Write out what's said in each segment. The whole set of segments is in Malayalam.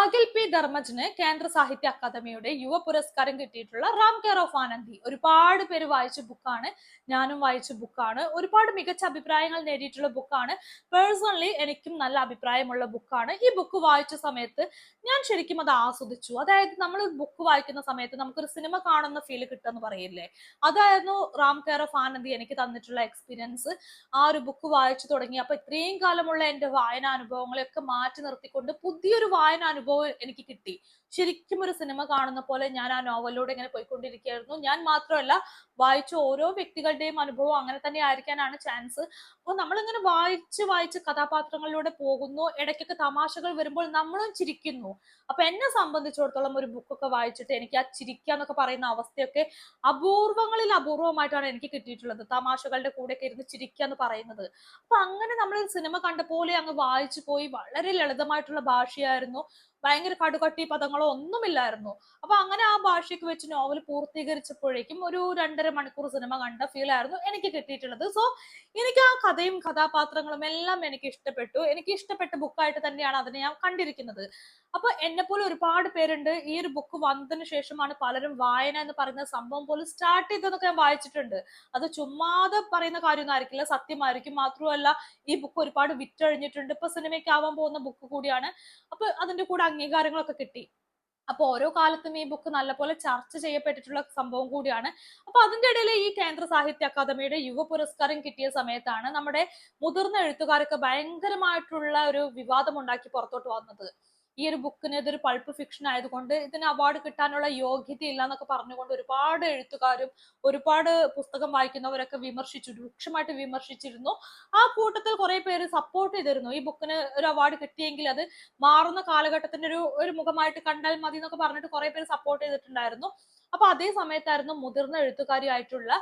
അഖിൽ പി. ധർമ്മജന് കേന്ദ്ര സാഹിത്യ അക്കാദമിയുടെ യുവ പുരസ്കാരം കിട്ടിയിട്ടുള്ള റാം കെയർ ഓഫ് ആനന്ദി ഒരുപാട് പേര് വായിച്ച ബുക്കാണ്. ഞാനും വായിച്ച ബുക്കാണ്. ഒരുപാട് മികച്ച അഭിപ്രായങ്ങൾ നേടിയിട്ടുള്ള ബുക്കാണ്. പേഴ്സണലി എനിക്കും നല്ല അഭിപ്രായമുള്ള ബുക്കാണ്. ഈ ബുക്ക് വായിച്ച സമയത്ത് ഞാൻ ശരിക്കും അത് ആസ്വദിച്ചു. അതായത് നമ്മൾ ബുക്ക് വായിക്കുന്ന സമയത്ത് നമുക്കൊരു സിനിമ കാണുന്ന ഫീൽ കിട്ടുമെന്ന് പറയില്ലേ? അതായിരുന്നു റാം കെയർ ഓഫ് ആനന്ദി എനിക്ക് തന്നിട്ടുള്ള എക്സ്പീരിയൻസ്. ആ ഒരു ബുക്ക് വായിച്ചു തുടങ്ങി. അപ്പൊ ഇത്രയും കാലമുള്ള എന്റെ വായനാനുഭവങ്ങളെയൊക്കെ മാറ്റി നിർത്തിക്കൊണ്ട് പുതിയൊരു വായന അനുഭവം എനിക്ക് കിട്ടി. ശരിക്കും ഒരു സിനിമ കാണുന്ന പോലെ ഞാൻ ആ നോവലിലൂടെ ഇങ്ങനെ പോയിക്കൊണ്ടിരിക്കുകയായിരുന്നു. ഞാൻ മാത്രമല്ല വായിച്ച ഓരോ വ്യക്തികളുടെയും അനുഭവം അങ്ങനെ തന്നെ ആയിരിക്കാനാണ് ചാൻസ് അപ്പോൾ നമ്മളിങ്ങനെ വായിച്ച് വായിച്ച് കഥാപാത്രങ്ങളിലൂടെ പോകുന്നു. ഇടയ്ക്കൊക്കെ തമാശകൾ വരുമ്പോൾ നമ്മളും ചിരിക്കുന്നു. അപ്പൊ എന്നെ സംബന്ധിച്ചിടത്തോളം ഒരു ബുക്കൊക്കെ വായിച്ചിട്ട് എനിക്ക് ആ ചിരിക്കുക എന്നൊക്കെ പറയുന്ന അവസ്ഥയൊക്കെ അപൂർവങ്ങളിൽ അപൂർവമായിട്ടാണ് എനിക്ക് കിട്ടിയിട്ടുള്ളത്. തമാശകളുടെ കൂടെയൊക്കെ ഇരുന്ന് ചിരിക്കുക എന്ന് പറയുന്നത്. അപ്പൊ അങ്ങനെ നമ്മൾ സിനിമ കണ്ട പോലെ അങ്ങ് വായിച്ചു പോയി. വളരെ ലളിതമായിട്ടുള്ള ഭാഷയായിരുന്നു. ഭയങ്കര കടുകട്ടി പദങ്ങളോ ഒന്നുമില്ലായിരുന്നു. അപ്പൊ അങ്ങനെ ആ ഭാഷയ്ക്ക് വെച്ച് നോവൽ പൂർത്തീകരിച്ചപ്പോഴേക്കും ഒരു രണ്ടര മണിക്കൂർ സിനിമ കണ്ട ഫീൽ ആയിരുന്നു എനിക്ക് കിട്ടിയിട്ടുള്ളത്. സോ എനിക്ക് ആ കഥയും കഥാപാത്രങ്ങളും എല്ലാം എനിക്ക് ഇഷ്ടപ്പെട്ടു. എനിക്ക് ഇഷ്ടപ്പെട്ട ബുക്കായിട്ട് തന്നെയാണ് അതിനെ ഞാൻ കണ്ടിരിക്കുന്നത്. അപ്പൊ എന്നെ പോലെ ഒരുപാട് പേരുണ്ട്. ഈ ഒരു ബുക്ക് വന്നതിന് ശേഷമാണ് പലരും വായന എന്ന് പറയുന്ന സംഭവം പോലും സ്റ്റാർട്ട് ചെയ്തതെന്നൊക്കെ ഞാൻ വായിച്ചിട്ടുണ്ട്. അത് ചുമ്മാതെ പറയുന്ന കാര്യമൊന്നും ആയിരിക്കില്ല സത്യമായിരിക്കും. മാത്രമല്ല ഈ ബുക്ക് ഒരുപാട് വിറ്റഴിഞ്ഞിട്ടുണ്ട്. ഇപ്പൊ സിനിമയ്ക്ക് ആവാൻ പോകുന്ന ബുക്ക് കൂടിയാണ്. അപ്പൊ അതിന്റെ കൂടെ അംഗീകാരങ്ങളൊക്കെ കിട്ടി. അപ്പൊ ഓരോ കാലത്തും ഈ ബുക്ക് നല്ലപോലെ ചർച്ച ചെയ്യപ്പെട്ടിട്ടുള്ള സംഭവം കൂടിയാണ്. അപ്പൊ അതിന്റെ ഇടയിൽ ഈ കേന്ദ്ര സാഹിത്യ അക്കാദമിയുടെ യുവ പുരസ്കാരം കിട്ടിയ സമയത്താണ് നമ്മുടെ മുതിർന്ന എഴുത്തുകാരൊക്കെ ഭയങ്കരമായിട്ടുള്ള ഒരു വിവാദം ഉണ്ടാക്കി പുറത്തോട്ട് വന്നത്. ഈ ഒരു ബുക്കിന് ഇതൊരു പൾപ്പ് ഫിക്ഷൻ ആയതുകൊണ്ട് ഇതിന് അവാർഡ് കിട്ടാനുള്ള യോഗ്യത ഇല്ല എന്നൊക്കെ പറഞ്ഞുകൊണ്ട് ഒരുപാട് എഴുത്തുകാരും ഒരുപാട് പുസ്തകം വായിക്കുന്നവരൊക്കെ വിമർശിച്ചു രൂക്ഷമായിട്ട് വിമർശിച്ചിരുന്നു. ആ കൂട്ടത്തിൽ കുറെ പേര് സപ്പോർട്ട് ചെയ്തിരുന്നു. ഈ ബുക്കിന് ഒരു അവാർഡ് കിട്ടിയെങ്കിൽ അത് മാറുന്ന കാലഘട്ടത്തിന്റെ ഒരു ഒരു മുഖമായിട്ട് കണ്ടാൽ മതി എന്നൊക്കെ പറഞ്ഞിട്ട് കുറെ പേര് സപ്പോർട്ട് ചെയ്തിട്ടുണ്ടായിരുന്നു. അപ്പൊ അതേ സമയത്തായിരുന്നു മുതിർന്ന എഴുത്തുകാരിയായിട്ടുള്ള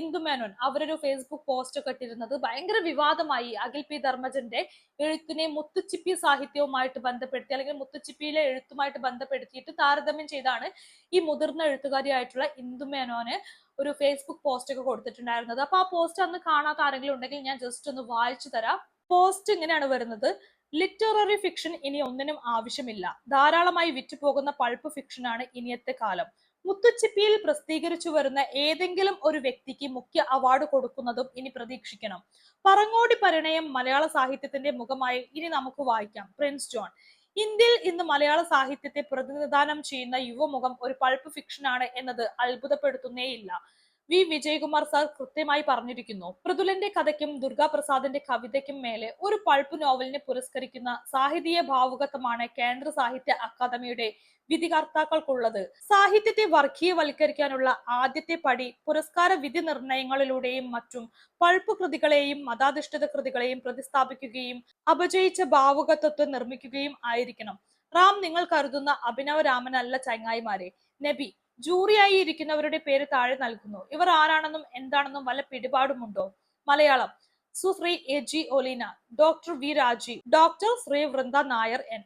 ഇന്ദു മേനോൻ അവരൊരു ഫേസ്ബുക്ക് പോസ്റ്റ് കെട്ടിരുന്നത് ഭയങ്കര വിവാദമായി. അഖിൽ പി ധർമ്മജന്റെ എഴുത്തിനെ മുത്തുച്ചിപ്പി സാഹിത്യവുമായിട്ട് ബന്ധപ്പെടുത്തി അല്ലെങ്കിൽ മുത്തുച്ചിപ്പിയിലെ എഴുത്തുമായിട്ട് ബന്ധപ്പെടുത്തിയിട്ട് താരതമ്യം ചെയ്താണ് ഈ മുതിർന്ന എഴുത്തുകാരിയായിട്ടുള്ള ഇന്ദു മേനോന് ഒരു ഫേസ്ബുക്ക് പോസ്റ്റ് ഒക്കെ കൊടുത്തിട്ടുണ്ടായിരുന്നത്. അപ്പൊ ആ പോസ്റ്റ് അന്ന് കാണാത്ത ആരെങ്കിലും ഉണ്ടെങ്കിൽ ഞാൻ ജസ്റ്റ് ഒന്ന് വായിച്ചു തരാം. പോസ്റ്റ് ഇങ്ങനെയാണ് വരുന്നത്. ലിറ്റററി ഫിക്ഷൻ ഇനി ഒന്നിനും ആവശ്യമില്ല. ധാരാളമായി വിറ്റുപോകുന്ന പൾപ്പ് ഫിക്ഷനാണ് ഇനിയത്തെ കാലം. മുത്തുച്ചിപ്പിയിൽ പ്രസിദ്ധീകരിച്ചു വരുന്ന ഏതെങ്കിലും ഒരു വ്യക്തിക്ക് മുഖ്യ അവാർഡ് കൊടുക്കുന്നതും ഇനി പ്രതീക്ഷിക്കണം. പറങ്ങോടി പരിണയം മലയാള സാഹിത്യത്തിന്റെ മുഖമായി ഇനി നമുക്ക് വായിക്കാം. പ്രിൻസ് ജോൺ ഇന്ത്യയിൽ ഇന്ന് മലയാള സാഹിത്യത്തെ പ്രതിനിധാനം ചെയ്യുന്ന യുവമുഖം ഒരു പൾപ്പ് ഫിക്ഷനാണ് എന്നത് അത്ഭുതപ്പെടുത്തുന്നേയില്ല. വി വിജയകുമാർ സാർ കൃത്യമായി പറഞ്ഞിരിക്കുന്നു. മൃദുലന്റെ കഥയ്ക്കും ദുർഗാപ്രസാദിന്റെ കവിതയ്ക്കും മേലെ ഒരു പൾപ്പ് നോവലിനെ പുരസ്കരിക്കുന്ന സാഹിത്യ ഭാവുകത്വമാണ് കേന്ദ്ര സാഹിത്യ അക്കാദമിയുടെ വിധികർത്താക്കൾക്കുള്ളത്. സാഹിത്യത്തെ വർഗീയവൽക്കരിക്കാനുള്ള ആദ്യത്തെ പടി പുരസ്കാര വിധി നിർണയങ്ങളിലൂടെയും മറ്റും പൾപ്പ് കൃതികളെയും മതാധിഷ്ഠിത കൃതികളെയും പ്രതിസ്ഥാപിക്കുകയും അപജയിച്ച ഭാവുകത്വത്തെ നിർമ്മിക്കുകയും ആയിരിക്കണം. റാം നിങ്ങൾ കരുതുന്ന അഭിനവ രാമനല്ല ചങ്ങായിമാരെ. നബി ജൂറിയായി ഇരിക്കുന്നവരുടെ പേര് താഴെ നൽകുന്നു. ഇവർ ആരാണെന്നും എന്താണെന്നും വല്ല പിടിപാടുമുണ്ടോ? Malayalam. Sushri A G Oleena doctor V Raji doctor Sree Vrinda Nair N.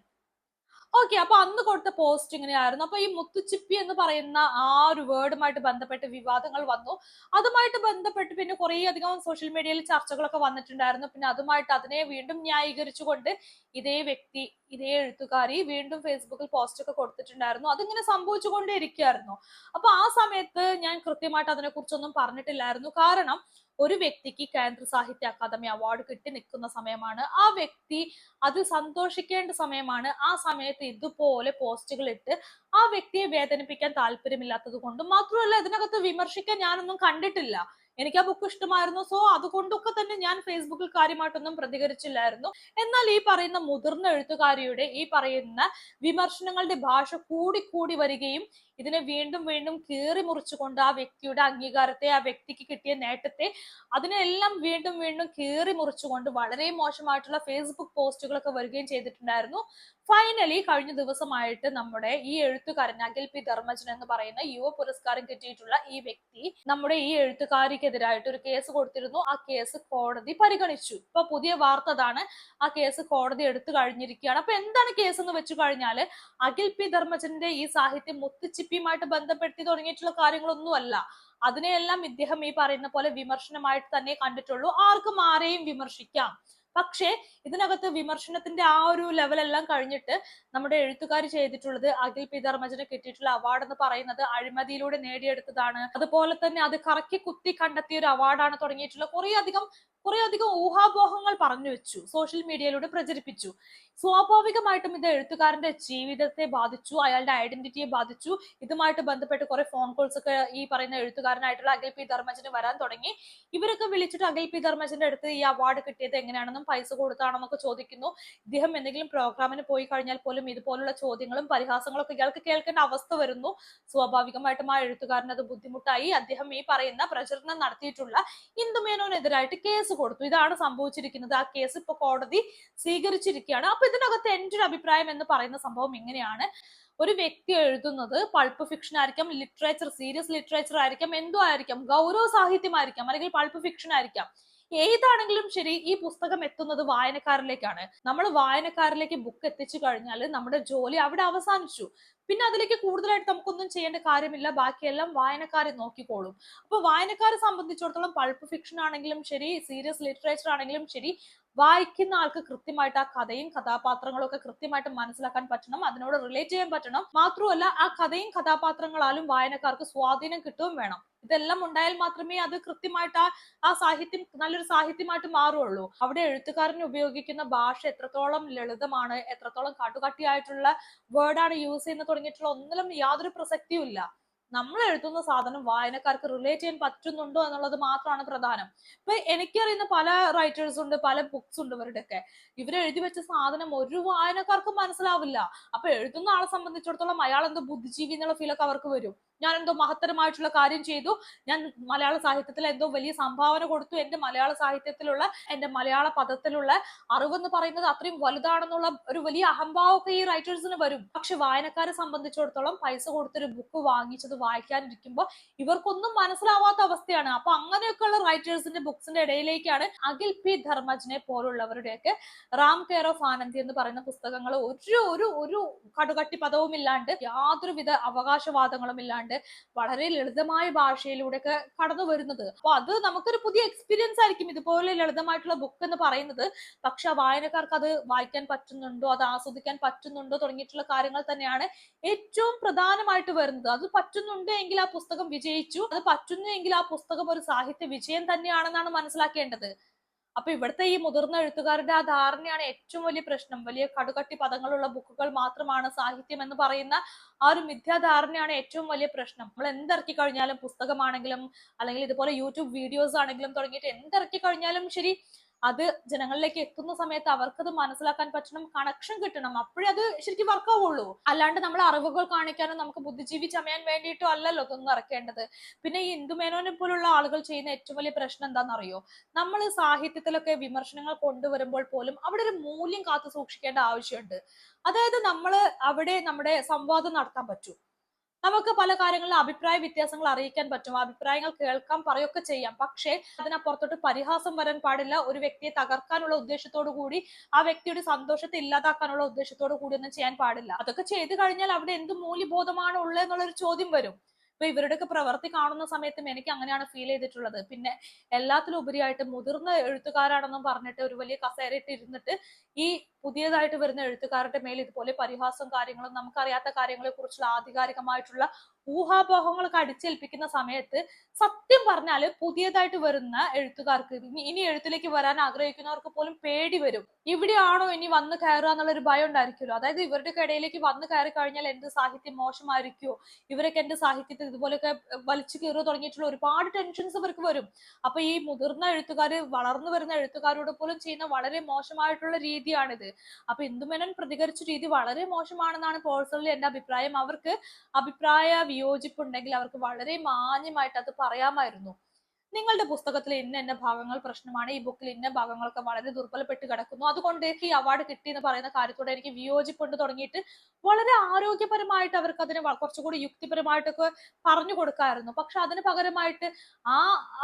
Okay അപ്പൊ അന്ന് കൊടുത്ത പോസ്റ്റ് ഇങ്ങനെയായിരുന്നു. അപ്പൊ ഈ മുത്തുച്ചിപ്പി എന്ന് പറയുന്ന ആ ഒരു വേർഡുമായിട്ട് ബന്ധപ്പെട്ട് വിവാദങ്ങൾ വന്നു. അതുമായിട്ട് ബന്ധപ്പെട്ട് പിന്നെ കുറേ അധികം സോഷ്യൽ മീഡിയയിൽ ചർച്ചകളൊക്കെ വന്നിട്ടുണ്ടായിരുന്നു. പിന്നെ അതുമായിട്ട് അതിനെ വീണ്ടും ന്യായീകരിച്ചുകൊണ്ട് ഇതേ വ്യക്തി ഇതേ എഴുത്തുകാരി വീണ്ടും ഫേസ്ബുക്കിൽ പോസ്റ്റ് ഒക്കെ കൊടുത്തിട്ടുണ്ടായിരുന്നു. അതിങ്ങനെ സംഭവിച്ചുകൊണ്ടേ ഇരിക്കുകയായിരുന്നു അപ്പൊ ആ സമയത്ത് ഞാൻ കൃത്യമായിട്ട് അതിനെ കുറിച്ചൊന്നും പറഞ്ഞിട്ടില്ലായിരുന്നു. കാരണം ഒരു വ്യക്തിക്ക് കേന്ദ്ര സാഹിത്യ അക്കാദമി അവാർഡ് കിട്ടി നിൽക്കുന്ന സമയമാണ്. ആ വ്യക്തി അത് സന്തോഷിക്കേണ്ട സമയമാണ്. ആ സമയത്ത് ഇതുപോലെ പോസ്റ്റുകൾ ഇട്ട് ആ വ്യക്തിയെ വേദനിപ്പിക്കാൻ താല്പര്യമില്ലാത്തത് കൊണ്ടും മാത്രമല്ല ഇതിനകത്ത് വിമർശിക്കാൻ ഞാനൊന്നും കണ്ടിട്ടില്ല. എനിക്ക് ആ ബുക്ക് ഇഷ്ടമായിരുന്നു. സോ അതുകൊണ്ടൊക്കെ തന്നെ ഞാൻ ഫേസ്ബുക്കിൽ കാര്യമായിട്ടൊന്നും പ്രതികരിച്ചില്ലായിരുന്നു. എന്നാൽ ഈ പറയുന്ന മുതിർന്ന എഴുത്തുകാരിയുടെ ഈ പറയുന്ന വിമർശനങ്ങളുടെ ഭാഷ കൂടി കൂടി വരികയും ഇതിനെ വീണ്ടും വീണ്ടും കീറി മുറിച്ചുകൊണ്ട് ആ വ്യക്തിയുടെ അംഗീകാരത്തെ ആ വ്യക്തിക്ക് കിട്ടിയ നേട്ടത്തെ അതിനെല്ലാം വീണ്ടും വീണ്ടും കീറി മുറിച്ചുകൊണ്ട് വളരെ മോശമായിട്ടുള്ള ഫേസ്ബുക്ക് പോസ്റ്റുകളൊക്കെ വരികയും ചെയ്തിട്ടുണ്ടായിരുന്നു. ഫൈനലി കഴിഞ്ഞ ദിവസമായിട്ട് നമ്മുടെ ഈ എഴുത്തുകാരൻ അഖിൽ പി. ധർമ്മജൻ എന്ന് പറയുന്ന യുവ പുരസ്കാരം കിട്ടിയിട്ടുള്ള ഈ വ്യക്തി നമ്മുടെ ഈ എഴുത്തുകാരിക്കെതിരായിട്ട് ഒരു കേസ് കൊടുത്തിരുന്നു. ആ കേസ് കോടതി പരിഗണിച്ചു. ഇപ്പൊ പുതിയ വാർത്ത അതാണ്. ആ കേസ് കോടതി എടുത്തു കഴിഞ്ഞിരിക്കുകയാണ്. അപ്പൊ എന്താണ് കേസ് എന്ന് വെച്ചു കഴിഞ്ഞാൽ അഖിൽ പി. ധർമ്മജന്റെ ഈ സാഹിത്യം മുത്തുച്ചിപ്പിയുമായിട്ട് ബന്ധപ്പെടുത്തി തുടങ്ങിയിട്ടുള്ള കാര്യങ്ങളൊന്നുമല്ല. അതിനെയെല്ലാം ഇദ്ദേഹം ഈ പറയുന്ന പോലെ വിമർശനമായിട്ട് തന്നെ കണ്ടിട്ടുള്ളൂ. ആർക്കും ആരെയും വിമർശിക്കാം. പക്ഷേ ഇതിനകത്ത് വിമർശനത്തിന്റെ ആ ഒരു ലെവലെല്ലാം കഴിഞ്ഞിട്ട് നമ്മുടെ എഴുത്തുകാർ ചെയ്തിട്ടുള്ളത് അഖിൽ പി ധർമ്മജന് കിട്ടിയിട്ടുള്ള അവാർഡ് എന്ന് പറയുന്നത് അഴിമതിയിലൂടെ നേടിയെടുത്തതാണ്. അതുപോലെ തന്നെ അത് കറക്കി കുത്തി കണ്ടെത്തിയ ഒരു അവാർഡാണ് തുടങ്ങിയിട്ടുള്ള കുറെ അധികം കുറെ അധികം ഊഹാപോഹങ്ങൾ പറഞ്ഞു വെച്ചു. സോഷ്യൽ മീഡിയയിലൂടെ പ്രചരിപ്പിച്ചു. സ്വാഭാവികമായിട്ടും ഇത് എഴുത്തുകാരന്റെ ജീവിതത്തെ ബാധിച്ചു അയാളുടെ ഐഡന്റിറ്റിയെ ബാധിച്ചു. ഇതുമായിട്ട് ബന്ധപ്പെട്ട് കുറെ ഫോൺ കോൾസ് ഒക്കെ ഈ പറയുന്ന എഴുത്തുകാരനായിട്ടുള്ള അഖിൽ പി ധർമ്മജന് വരാൻ തുടങ്ങി. ഇവരൊക്കെ വിളിച്ചിട്ട് അഖിൽ പി ധർമ്മജന്റെ അടുത്ത് ഈ അവാർഡ് കിട്ടിയത് എങ്ങനെയാണെന്നും പൈസ കൊടുത്താണെന്നൊക്കെ ചോദിക്കുന്നു. ഇദ്ദേഹം എന്തെങ്കിലും പ്രോഗ്രാമിന് പോയി കഴിഞ്ഞാൽ പോലും ഇതുപോലുള്ള ചോദ്യങ്ങളും പരിഹാസങ്ങളും ഒക്കെ ഇയാൾക്ക് കേൾക്കേണ്ട അവസ്ഥ വരുന്നു. സ്വാഭാവികമായിട്ടും ആ എഴുത്തുകാരന് അത് ബുദ്ധിമുട്ടായി. അദ്ദേഹം ഈ പറയുന്ന പ്രചരണം നടത്തിയിട്ടുള്ള ഇന്ദുമേനോനെതിരായിട്ട് കേസ് കൊടുത്തു. ഇതാണ് സംഭവിച്ചിരിക്കുന്നത്. ആ കേസ് ഇപ്പൊ കോടതി സ്വീകരിച്ചിരിക്കുകയാണ്. അപ്പൊ ഇതിനകത്ത് എന്റെ ഒരു അഭിപ്രായം എന്ന് പറയുന്ന സംഭവം ഇങ്ങനെയാണ്. ഒരു വ്യക്തി എഴുതുന്നത് പൾപ്പ് ഫിക്ഷൻ ആയിരിക്കാം ലിറ്ററേച്ചർ സീരിയസ് ലിറ്ററേച്ചർ ആയിരിക്കാം എന്തോ ആയിരിക്കാം ഗൗരവ സാഹിത്യമായിരിക്കാം അല്ലെങ്കിൽ പൾപ്പ് ഫിക്ഷൻ ആയിരിക്കാം. ഏതാണെങ്കിലും ശരി ഈ പുസ്തകം എത്തുന്നത് വായനക്കാരിലേക്കാണ്. നമ്മൾ വായനക്കാരിലേക്ക് ബുക്ക് എത്തിച്ചു കഴിഞ്ഞാൽ നമ്മുടെ ജോലി അവിടെ അവസാനിച്ചു. പിന്നെ അതിലേക്ക് കൂടുതലായിട്ട് നമുക്കൊന്നും ചെയ്യേണ്ട കാര്യമില്ല. ബാക്കിയെല്ലാം വായനക്കാരെ നോക്കിക്കോളും. അപ്പൊ വായനക്കാരെ സംബന്ധിച്ചിടത്തോളം പൾപ്പ് ഫിക്ഷൻ ആണെങ്കിലും ശരി സീരിയസ് ലിറ്ററേച്ചർ ആണെങ്കിലും ശരി വായിക്കുന്ന ആൾക്ക് കൃത്യമായിട്ട് ആ കഥയും കഥാപാത്രങ്ങളും ഒക്കെ കൃത്യമായിട്ട് മനസ്സിലാക്കാൻ പറ്റണം അതിനോട് റിലേറ്റ് ചെയ്യാൻ പറ്റണം. മാത്രമല്ല ആ കഥയും കഥാപാത്രങ്ങളാലും വായനക്കാർക്ക് സ്വാധീനം കിട്ടുകയും വേണം. ഇതെല്ലാം ഉണ്ടായാൽ മാത്രമേ അത് കൃത്യമായിട്ട് ആ ആ സാഹിത്യം നല്ലൊരു സാഹിത്യമായിട്ട് മാറുള്ളൂ അവിടെ എഴുത്തുകാരൻ ഉപയോഗിക്കുന്ന ഭാഷ എത്രത്തോളം ലളിതമാണ് എത്രത്തോളം കാട്ടുകട്ടിയായിട്ടുള്ള വേർഡാണ് യൂസ് ചെയ്യുന്നത് തുടങ്ങിയിട്ടുള്ള ഒന്നിലും യാതൊരു പ്രസക്തിയും ഇല്ല. നമ്മൾ എഴുതുന്ന സാധനം വായനക്കാർക്ക് റിലേറ്റ് ചെയ്യാൻ പറ്റുന്നുണ്ടോ എന്നുള്ളത് മാത്രമാണ് പ്രധാനം. ഇപ്പൊ എനിക്കറിയുന്ന പല റൈറ്റേഴ്സ് ഉണ്ട് പല ബുക്സ് ഉണ്ട് ഇവരുടെയൊക്കെ. ഇവർ എഴുതി വെച്ച സാധനം ഒരു വായനക്കാർക്കും മനസ്സിലാവില്ല. അപ്പൊ എഴുതുന്ന ആളെ സംബന്ധിച്ചിടത്തോളം അയാൾ എന്തോ ബുദ്ധിജീവി എന്നുള്ള ഫീലൊക്കെ അവർക്ക് വരും. ഞാൻ എന്തോ മഹത്തരമായിട്ടുള്ള കാര്യം ചെയ്തു. ഞാൻ മലയാള സാഹിത്യത്തിൽ എന്തോ വലിയ സംഭാവന കൊടുത്തു. എന്റെ മലയാള സാഹിത്യത്തിലുള്ള എന്റെ മലയാള പദത്തിലുള്ള അറിവെന്ന് പറയുന്നത് അത്രയും വലുതാണെന്നുള്ള ഒരു വലിയ അഹംഭാവമൊക്കെ ഈ റൈറ്റേഴ്സിന് വരും. പക്ഷെ വായനക്കാരെ സംബന്ധിച്ചിടത്തോളം പൈസ കൊടുത്തൊരു ബുക്ക് വാങ്ങിച്ചത് വായിക്കാനിരിക്കുമ്പോൾ ഇവർക്കൊന്നും മനസ്സിലാവാത്ത അവസ്ഥയാണ്. അപ്പൊ അങ്ങനെയൊക്കെയുള്ള റൈറ്റേഴ്സിന്റെ ബുക്സിന്റെ ഇടയിലേക്കാണ് അഖിൽ പി ധർമ്മജിനെ പോലുള്ളവരുടെയൊക്കെ റാം കെയർ ഓഫ് ആനന്ദി എന്ന് പറയുന്ന പുസ്തകങ്ങൾ ഒരു ഒരു ഒരു കടുകട്ടി പദവും ഇല്ലാണ്ട് യാതൊരുവിധ അവകാശവാദങ്ങളും ഇല്ലാണ്ട് വളരെ ലളിതമായ ഭാഷയിലൂടെയൊക്കെ കടന്നു വരുന്നത്. അപ്പൊ അത് നമുക്കൊരു പുതിയ എക്സ്പീരിയൻസ് ആയിരിക്കും. ഇതുപോലെ ലളിതമായിട്ടുള്ള ബുക്ക് എന്ന് പറയുന്നത്. പക്ഷെ ആ വായനക്കാർക്ക് അത് വായിക്കാൻ പറ്റുന്നുണ്ടോ? അത് ആസ്വദിക്കാൻ പറ്റുന്നുണ്ടോ? തുടങ്ങിയിട്ടുള്ള കാര്യങ്ങൾ തന്നെയാണ് ഏറ്റവും പ്രധാനമായിട്ട് വരുന്നത്. അത് പറ്റുന്നുണ്ട് എങ്കിൽ ആ പുസ്തകം വിജയിച്ചു. അത് പറ്റുന്നു എങ്കിൽ ആ പുസ്തകം ഒരു സാഹിത്യ വിജയം തന്നെയാണെന്നാണ് മനസ്സിലാക്കേണ്ടത്. അപ്പൊ ഇവിടുത്തെ ഈ മുതിർന്ന എഴുത്തുകാരുടെ ആ ധാരണയാണ് ഏറ്റവും വലിയ പ്രശ്നം. വലിയ കടുകട്ടി പദങ്ങളുള്ള ബുക്കുകൾ മാത്രമാണ് സാഹിത്യം എന്ന് പറയുന്ന ആ ഒരു മിഥ്യാധാരണയാണ് ഏറ്റവും വലിയ പ്രശ്നം. നമ്മൾ എന്തിറക്കി കഴിഞ്ഞാലും പുസ്തകമാണെങ്കിലും അല്ലെങ്കിൽ ഇതുപോലെ യൂട്യൂബ് വീഡിയോസ് ആണെങ്കിലും തുടങ്ങിയിട്ട് എന്തിറക്കി കഴിഞ്ഞാലും ശരി അത് ജനങ്ങളിലേക്ക് എത്തുന്ന സമയത്ത് അവർക്കത് മനസ്സിലാക്കാൻ പറ്റണം കണക്ഷൻ കിട്ടണം. അപ്പോഴേ അത് ശരിക്കും വർക്ക് ആവുള്ളൂ. അല്ലാണ്ട് നമ്മൾ അറിവുകൾ കാണിക്കാനും നമുക്ക് ബുദ്ധിജീവി ചമയാൻ വേണ്ടിയിട്ടോ അല്ലല്ലോ ഇതൊന്നും ഇറക്കേണ്ടത് പിന്നെ ഈ ഇന്ദുമേനോനെ പോലുള്ള ആളുകൾ ചെയ്യുന്ന ഏറ്റവും വലിയ പ്രശ്നം എന്താണെന്നറിയോ നമ്മൾ സാഹിത്യത്തിലൊക്കെ വിമർശനങ്ങൾ കൊണ്ടുവരുമ്പോൾ പോലും അവിടെ ഒരു മൂല്യം കാത്തു സൂക്ഷിക്കേണ്ട ആവശ്യമുണ്ട്. അതായത് നമ്മൾ അവിടെ നമ്മുടെ സംവാദം നടത്താൻ പറ്റും. നമുക്ക് പല കാര്യങ്ങളിലും അഭിപ്രായ വ്യത്യാസങ്ങൾ അറിയിക്കാൻ പറ്റും അഭിപ്രായങ്ങൾ കേൾക്കാം പറയൊക്കെ ചെയ്യാം. പക്ഷേ അതിനപ്പുറത്തോട്ട് പരിഹാസം വരാൻ പാടില്ല. ഒരു വ്യക്തിയെ തകർക്കാനുള്ള ഉദ്ദേശത്തോടു കൂടി ആ വ്യക്തിയുടെ സന്തോഷത്തെ ഇല്ലാതാക്കാനുള്ള ഉദ്ദേശത്തോടു കൂടി ഒന്നും ചെയ്യാൻ പാടില്ല. അതൊക്കെ ചെയ്തു കഴിഞ്ഞാൽ അവിടെ എന്ത് മൂല്യബോധമാണ് ഉള്ളത് എന്നുള്ളൊരു ചോദ്യം വരും. ഇപ്പൊ ഇവരുടെയൊക്കെ പ്രവൃത്തി കാണുന്ന സമയത്തും എനിക്ക് അങ്ങനെയാണ് ഫീൽ ചെയ്തിട്ടുള്ളത്. പിന്നെ എല്ലാത്തിലും ഉപരിയായിട്ട് മുതിർന്ന എഴുത്തുകാരാണെന്നും പറഞ്ഞിട്ട് ഒരു വലിയ കസേരയിട്ട് ഇരുന്നിട്ട് ഈ പുതിയതായിട്ട് വരുന്ന എഴുത്തുകാരുടെ മേൽ ഇതുപോലെ പരിഹാസം കാര്യങ്ങളും നമുക്കറിയാത്ത കാര്യങ്ങളെ കുറിച്ചുള്ള ആധികാരികമായിട്ടുള്ള ഊഹാപോഹങ്ങളൊക്കെ അടിച്ചേൽപ്പിക്കുന്ന സമയത്ത് സത്യം പറഞ്ഞാൽ പുതിയതായിട്ട് വരുന്ന എഴുത്തുകാർക്ക് ഇനി എഴുത്തിലേക്ക് വരാൻ ആഗ്രഹിക്കുന്നവർക്ക് പോലും പേടി വരും. ഇവിടെയാണോ ഇനി വന്ന് കയറുക എന്നുള്ള ഒരു ഭയം ഉണ്ടായിരിക്കുമല്ലോ. അതായത് ഇവരുടെ ഇടയിലേക്ക് വന്ന് കയറി കഴിഞ്ഞാൽ എന്ത് സാഹിത്യം മോശമായിരിക്കുമോ ഇവരൊക്കെ എന്റെ സാഹിത്യത്തിൽ ഇതുപോലെയൊക്കെ വലിച്ചു കയറുക തുടങ്ങിയിട്ടുള്ള ഒരുപാട് ടെൻഷൻസ് ഇവർക്ക് വരും. അപ്പൊ ഈ മുതിർന്ന എഴുത്തുകാർ വളർന്നു വരുന്ന എഴുത്തുകാരോട് പോലും ചെയ്യുന്ന വളരെ മോശമായിട്ടുള്ള രീതിയാണിത്. അപ്പൊ ഇന്ദുമേനൻ പ്രതികരിച്ച രീതി വളരെ മോശമാണെന്നാണ് പേഴ്സണലി എന്റെ അഭിപ്രായം. അവർക്ക് അഭിപ്രായ വിയോജിപ്പുണ്ടെങ്കിൽ അവർക്ക് വളരെ മാന്യമായിട്ട് അത് പറയാമായിരുന്നു. നിങ്ങളുടെ പുസ്തകത്തിൽ ഇന്ന ഇന്ന ഭാഗങ്ങൾ പ്രശ്നമാണ്. ഈ ബുക്കിൽ ഇന്ന ഭാഗങ്ങളൊക്കെ വളരെ ദുർബലപ്പെട്ട് കിടക്കുന്നു. അതുകൊണ്ട് ഈ അവാർഡ് കിട്ടി എന്ന് പറയുന്ന കാര്യത്തോടെ എനിക്ക് വിയോജിപ്പുണ്ട് തുടങ്ങിയിട്ട് വളരെ ആരോഗ്യപരമായിട്ട് അവർക്ക് അതിനെ കുറച്ചുകൂടി യുക്തിപരമായിട്ടൊക്കെ പറഞ്ഞു കൊടുക്കാമായിരുന്നു പക്ഷെ അതിന് പകരമായിട്ട് ആ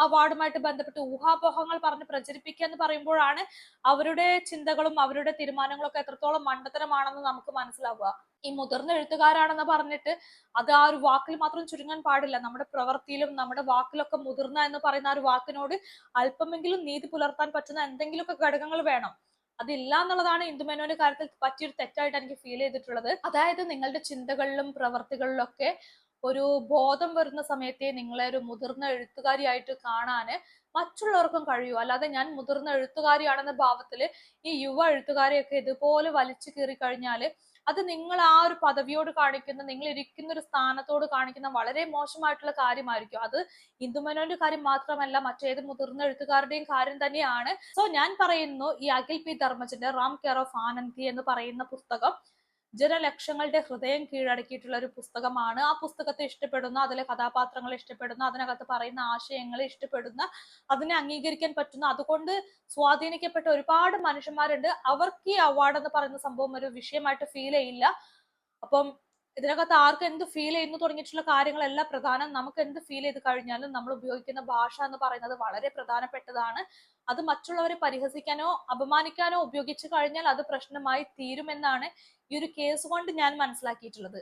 അവാർഡുമായിട്ട് ബന്ധപ്പെട്ട് ഊഹാപോഹങ്ങൾ പറഞ്ഞ് പ്രചരിപ്പിക്കുക എന്ന് പറയുമ്പോഴാണ് അവരുടെ ചിന്തകളും അവരുടെ തീരുമാനങ്ങളൊക്കെ എത്രത്തോളം മണ്ടത്തരമാണെന്ന് നമുക്ക് മനസ്സിലാവുക. ഈ മുതിർന്ന എഴുത്തുകാരാണെന്ന് പറഞ്ഞിട്ട് അത് ആ ഒരു വാക്കിൽ മാത്രം ചുരുങ്ങാൻ പാടില്ല. നമ്മുടെ പ്രവൃത്തിയിലും നമ്മുടെ വാക്കിലൊക്കെ മുതിർന്ന എന്ന് പറയുന്ന ആ ഒരു വാക്കിനോട് അല്പമെങ്കിലും നീതി പുലർത്താൻ പറ്റുന്ന എന്തെങ്കിലുമൊക്കെ ഘടകങ്ങൾ വേണം. അതില്ല എന്നുള്ളതാണ് ഇന്ദുമേനോന്റെ കാര്യത്തിൽ പറ്റിയൊരു തെറ്റായിട്ട് എനിക്ക് ഫീൽ ചെയ്തിട്ടുള്ളത്. അതായത് നിങ്ങളുടെ ചിന്തകളിലും പ്രവൃത്തികളിലൊക്കെ ഒരു ബോധം വരുന്ന സമയത്തെ നിങ്ങളെ ഒരു മുതിർന്ന എഴുത്തുകാരിയായിട്ട് കാണാൻ മറ്റുള്ളവർക്കും കഴിയൂ. അല്ലാതെ ഞാൻ മുതിർന്ന എഴുത്തുകാരിയാണെന്ന ഭാവത്തിൽ ഈ യുവ എഴുത്തുകാരെയൊക്കെ ഇതുപോലെ വലിച്ചു കീറി കഴിഞ്ഞാൽ അത് നിങ്ങൾ ആ ഒരു പദവിയോട് കാണിക്കുന്ന നിങ്ങൾ ഇരിക്കുന്ന ഒരു സ്ഥാനത്തോട് കാണിക്കുന്ന വളരെ മോശമായിട്ടുള്ള കാര്യമായിരിക്കും. അത് ഹിന്ദുമനോന്റെ കാര്യം മാത്രമല്ല മറ്റേത് മുതിർന്ന എഴുത്തുകാരുടെയും കാര്യം തന്നെയാണ്. സോ ഞാൻ പറയുന്നു ഈ അഖിൽ പി ധർമ്മജന്റെ റാം കെയർ ഓഫ് ആനന്ദി എന്ന് പറയുന്ന പുസ്തകം ജനലക്ഷങ്ങളുടെ ഹൃദയം കീഴടക്കിയിട്ടുള്ള ഒരു പുസ്തകമാണ്. ആ പുസ്തകത്തെ ഇഷ്ടപ്പെടുന്ന അതിലെ കഥാപാത്രങ്ങളെ ഇഷ്ടപ്പെടുന്ന അതിനകത്ത് പറയുന്ന ആശയങ്ങളെ ഇഷ്ടപ്പെടുന്ന അതിനെ അംഗീകരിക്കാൻ പറ്റുന്ന അതുകൊണ്ട് സ്വാധീനിക്കപ്പെട്ട ഒരുപാട് മനുഷ്യന്മാരുണ്ട്. അവർക്ക് ഈ അവാർഡ് എന്ന് പറയുന്ന സംഭവം ഒരു വിഷയമായിട്ട് ഫീൽ ചെയ്യില്ല. അപ്പം ഇതിനകത്ത് ആർക്ക് എന്ത് ഫീൽ ചെയ്യുന്നു തുടങ്ങിയിട്ടുള്ള കാര്യങ്ങളെല്ലാം പ്രധാനം നമുക്ക് എന്ത് ഫീൽ ചെയ്ത് കഴിഞ്ഞാലും നമ്മൾ ഉപയോഗിക്കുന്ന ഭാഷ എന്ന് പറയുന്നത് വളരെ പ്രധാനപ്പെട്ടതാണ്. അത് മറ്റുള്ളവരെ പരിഹസിക്കാനോ അപമാനിക്കാനോ ഉപയോഗിച്ചു കഴിഞ്ഞാൽ അത് പ്രശ്നമായി തീരുമെന്നാണ് ഈ ഒരു കേസ് കൊണ്ട് ഞാൻ മനസ്സിലാക്കിയിട്ടുള്ളത്.